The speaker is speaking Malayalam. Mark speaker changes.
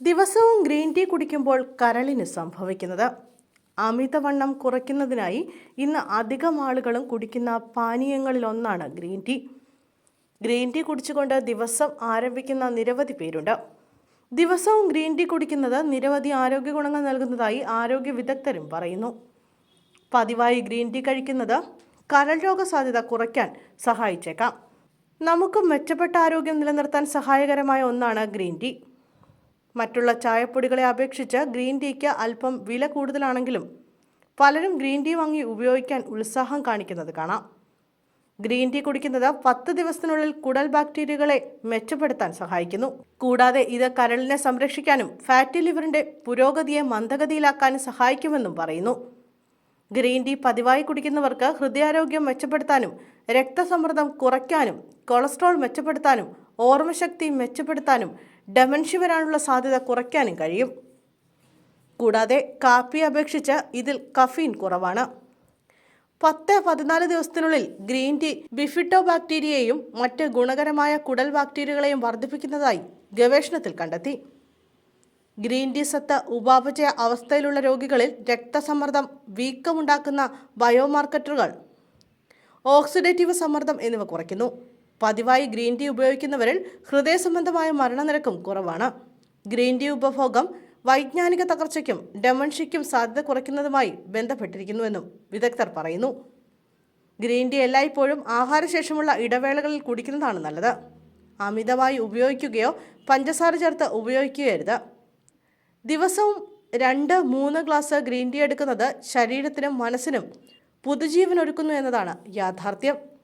Speaker 1: ദിവസവും ഗ്രീൻ ടീ കുടിക്കുമ്പോൾ കരളിന് സംഭവിക്കുന്നത്. അമിതവണ്ണം കുറയ്ക്കുന്നതിനായി ഇന്ന് അധികം ആളുകളും കുടിക്കുന്ന പാനീയങ്ങളിലൊന്നാണ് ഗ്രീൻ ടീ. ഗ്രീൻ ടീ കുടിച്ചുകൊണ്ട് ദിവസം ആരംഭിക്കുന്ന നിരവധി പേരുണ്ട്. ദിവസവും ഗ്രീൻ ടീ കുടിക്കുന്നത് നിരവധി ആരോഗ്യ ഗുണങ്ങൾ നൽകുന്നതായി ആരോഗ്യ വിദഗ്ധരും പറയുന്നു. പതിവായി ഗ്രീൻ ടീ കഴിക്കുന്നത് കരൾ രോഗ സാധ്യത കുറയ്ക്കാൻ സഹായിച്ചേക്കാം. നമുക്ക് മെച്ചപ്പെട്ട ആരോഗ്യം നിലനിർത്താൻ സഹായകരമായ ഒന്നാണ് ഗ്രീൻ ടീ. മറ്റുള്ള ചായപ്പൊടികളെ അപേക്ഷിച്ച് ഗ്രീൻ ടീക്ക് അല്പം വില കൂടുതലാണെങ്കിലും പലരും ഗ്രീൻ ടീ വാങ്ങി ഉപയോഗിക്കാൻ ഉത്സാഹം കാണിക്കുന്നത് കാണാം. ഗ്രീൻ ടീ കുടിക്കുന്നത് പത്ത് ദിവസത്തിനുള്ളിൽ കുടൽ ബാക്ടീരിയകളെ മെച്ചപ്പെടുത്താൻ സഹായിക്കുന്നു. കൂടാതെ ഇത് കരളിനെ സംരക്ഷിക്കാനും ഫാറ്റി ലിവറിന്റെ പുരോഗതിയെ മന്ദഗതിയിലാക്കാനും സഹായിക്കുമെന്നും പറയുന്നു. ഗ്രീൻ ടീ പതിവായി കുടിക്കുന്നവർക്ക് ഹൃദയാരോഗ്യം മെച്ചപ്പെടുത്താനും രക്തസമ്മർദ്ദം കുറയ്ക്കാനും കൊളസ്ട്രോൾ മെച്ചപ്പെടുത്താനും ഓർമ്മശക്തി മെച്ചപ്പെടുത്താനും ഡെമൻഷ്യ വരാനുള്ള സാധ്യത കുറയ്ക്കാനും കഴിയും. കൂടാതെ കാപ്പി അപേക്ഷിച്ച് ഇതിൽ കഫീൻ കുറവാണ്. പത്ത് പതിനാല് ദിവസത്തിനുള്ളിൽ ഗ്രീൻ ടീ ബിഫിറ്റോ ബാക്ടീരിയയെയും മറ്റ് ഗുണകരമായ കുടൽ ബാക്ടീരിയകളെയും വർദ്ധിപ്പിക്കുന്നതായി ഗവേഷണത്തിൽ കണ്ടെത്തി. ഗ്രീൻ ടീ സത്ത് ഉപാപചയ അവസ്ഥയിലുള്ള രോഗികളിൽ രക്തസമ്മർദ്ദം വീക്കമുണ്ടാക്കുന്ന ബയോമാർക്കറ്ററുകൾ ഓക്സിഡേറ്റീവ് സമ്മർദ്ദം എന്നിവ കുറയ്ക്കുന്നു. പതിവായി ഗ്രീൻ ടീ ഉപയോഗിക്കുന്നവരിൽ ഹൃദയ സംബന്ധമായ മരണനിരക്കും കുറവാണ്. ഗ്രീൻ ടീ ഉപഭോഗം വൈജ്ഞാനിക തകർച്ചയ്ക്കും ഡെമൻഷ്യയ്ക്കും സാധ്യത കുറയ്ക്കുന്നതുമായി ബന്ധപ്പെട്ടിരിക്കുന്നുവെന്നും വിദഗ്ധർ പറയുന്നു. ഗ്രീൻ ടീ എല്ലായ്പ്പോഴും ആഹാരശേഷമുള്ള ഇടവേളകളിൽ കുടിക്കുന്നതാണ് നല്ലത്. അമിതമായി ഉപയോഗിക്കുകയോ പഞ്ചസാര ചേർത്ത് ഉപയോഗിക്കുകയരുത്. ദിവസവും രണ്ട് മൂന്ന് ഗ്ലാസ് ഗ്രീൻ ടീ എടുക്കുന്നത് ശരീരത്തിനും മനസ്സിനും പുതുജീവൻ ഒരുക്കുന്നു എന്നതാണ് യാഥാർത്ഥ്യം.